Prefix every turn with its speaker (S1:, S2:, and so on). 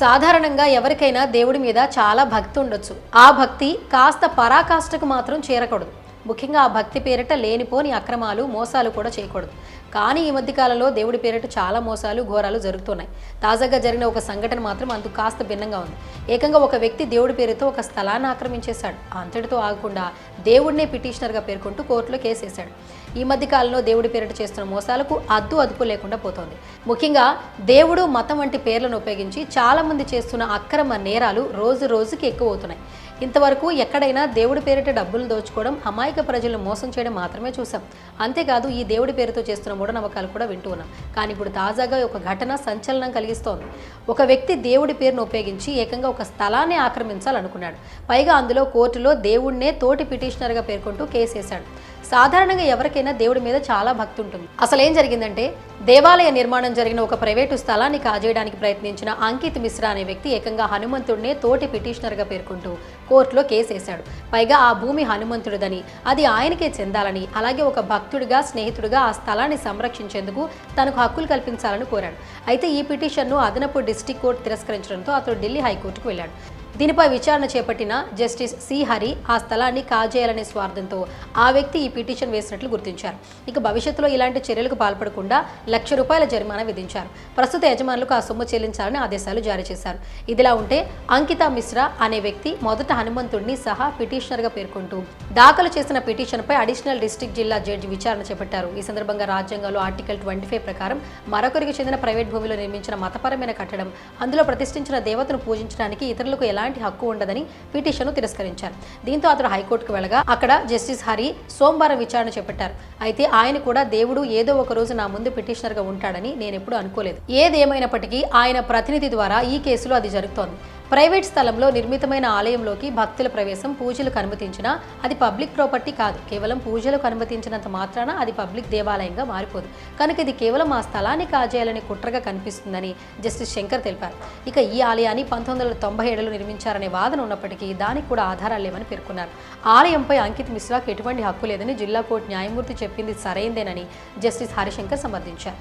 S1: సాధారణంగా ఎవరికైనా దేవుడి మీద చాలా భక్తి ఉండొచ్చు. ఆ భక్తి కాస్త పరాకాష్ఠకు మాత్రం చేరకూడదు. ముఖ్యంగా ఆ భక్తి పేరిట లేనిపోని అక్రమాలు మోసాలు కూడా చేయకూడదు. కానీ ఈ మధ్యకాలంలో దేవుడి పేరిట చాలా మోసాలు ఘోరాలు జరుగుతున్నాయి. తాజాగా జరిగిన ఒక సంఘటన మాత్రం అందుకు కాస్త భిన్నంగా ఉంది. ఏకంగా ఒక వ్యక్తి దేవుడి పేరుతో ఒక స్థలాన్ని ఆక్రమించేశాడు. అంతటితో ఆగకుండా దేవుడినే పిటిషనర్గా పేర్కొంటూ కోర్టులో కేసేశాడు. ఈ మధ్య కాలంలో దేవుడి పేరిట చేస్తున్న మోసాలకు అద్దు అదుపు లేకుండా పోతోంది. ముఖ్యంగా దేవుడు మతం వంటి పేర్లను ఉపయోగించి చాలామంది చేస్తున్న అక్రమ నేరాలు రోజు రోజుకి ఎక్కువ అవుతున్నాయి ఇంతవరకు ఎక్కడైనా దేవుడి పేరిట డబ్బులు దోచుకోవడం అమాయక ప్రజలను మోసం చేయడం మాత్రమే చూసాం అంతేకాదు ఈ దేవుడి పేరుతో చేస్తున్న మూఢనమ్మకాలు కూడా వింటూ ఉన్నాం. కానీ ఇప్పుడు తాజాగా ఒక ఘటన సంచలనం కలిగిస్తోంది. ఒక వ్యక్తి దేవుడి పేరును ఉపయోగించి ఏకంగా ఒక స్థలాన్ని ఆక్రమించాలనుకున్నాడు. పైగా అందులో కోర్టులో దేవుడినే తోటి పిటిషనర్గా పేర్కొంటూ కేసేశాడు సాధారణంగా ఎవరికైనా దేవుడి మీద చాలా భక్తి ఉంటుంది. అసలు ఏం జరిగిందంటే దేవాలయ నిర్మాణం జరిగిన ఒక ప్రైవేటు స్థలాన్ని కాజేయడానికి ప్రయత్నించిన అంకిత్ మిశ్రా అనే వ్యక్తి ఏకంగా హనుమంతుడినే తోటి పిటిషనర్గా పేర్కొంటూ కోర్టులో కేసేశాడు. పైగా ఆ భూమి హనుమంతుడిదని అది ఆయనకే చెందాలని అలాగే ఒక భక్తుడిగా స్నేహితుడిగా ఆ స్థలాన్ని సంరక్షించేందుకు తనకు హక్కులు కల్పించాలని కోరాడు. అయితే ఈ పిటిషన్ను అదనపు డిస్టిక్ కోర్టు తిరస్కరించడంతో అతడు ఢిల్లీ హైకోర్టుకు వెళ్ళాడు. దీనిపై విచారణ చేపట్టిన జస్టిస్ సి హరి ఆ స్థలాన్ని కాజేయాలనే స్వార్థంతో ఆ వ్యక్తి ఈ పిటిషన్ వేసినట్లు గుర్తించారు. ఇక భవిష్యత్తులో ఇలాంటి చర్యలకు పాల్పడకుండా లక్ష రూపాయల జరిమానా విధించారు. ప్రస్తుత యజమానులకు ఆ సొమ్ము చెల్లించాలని ఆదేశాలు జారీ చేశారు. ఇదిలా ఉంటే అంకిత మిశ్రా అనే వ్యక్తి మొదట హనుమంతుడిని సహా పిటిషనర్గా పేర్కొంటూ దాఖలు చేసిన పిటిషన్పై అడిషనల్ డిస్టిక్ జిల్లా జడ్జి విచారణ చేపట్టారు. ఈ సందర్భంగా రాజ్యాంగంలో ఆర్టికల్ ట్వంటీ ఫైవ్ ప్రకారం మరొకరికి చెందిన ప్రైవేట్ భూమిలో నిర్మించిన మతపరమైన కట్టడం అందులో ప్రతిష్ఠించిన దేవతను పూజించడానికి ఇతరులకు ఎలాంటి హక్కు ఉండదని పిటిషన్ను తిరస్కరించారు. దీంతో అతడు హైకోర్టుకు వెళ్ళగా అక్కడ జస్టిస్ హరి సోమవారం విచారణ చేపట్టారు. అయితే ఆయన కూడా దేవుడు ఏదో ఒక రోజు నా ముందు పిటిషనర్గా ఉంటాడని నేను ఎప్పుడు అనుకోలేదు. ఏదేమైనప్పటికీ ఆయన ప్రతినిధి ద్వారా ఈ కేసులో అది జరుగుతోంది. ప్రైవేట్ స్థలంలో నిర్మితమైన ఆలయంలోకి భక్తుల ప్రవేశం పూజలకు అనుమతించినా అది పబ్లిక్ ప్రాపర్టీ కాదు. కేవలం పూజలకు అనుమతించినంత మాత్రాన అది పబ్లిక్ దేవాలయంగా మారిపోదు. కనుక ఇది కేవలం ఆ స్థలాన్ని కాజేయాలని కుట్రగా కనిపిస్తుందని జస్టిస్ శంకర్ తెలిపారు. ఇక ఈ ఆలయాన్ని పంతొమ్మిది వందల తొంభై ఏడులో నిర్మించారనే వాదన ఉన్నప్పటికీ దానికి కూడా ఆధారాలు లేవని పేర్కొన్నారు. ఆలయంపై అంకిత్ మిశ్రాకు ఎటువంటి హక్కు లేదని జిల్లా కోర్టు న్యాయమూర్తి చెప్పింది సరైందేనని జస్టిస్ హరిశంకర్ సమర్థించారు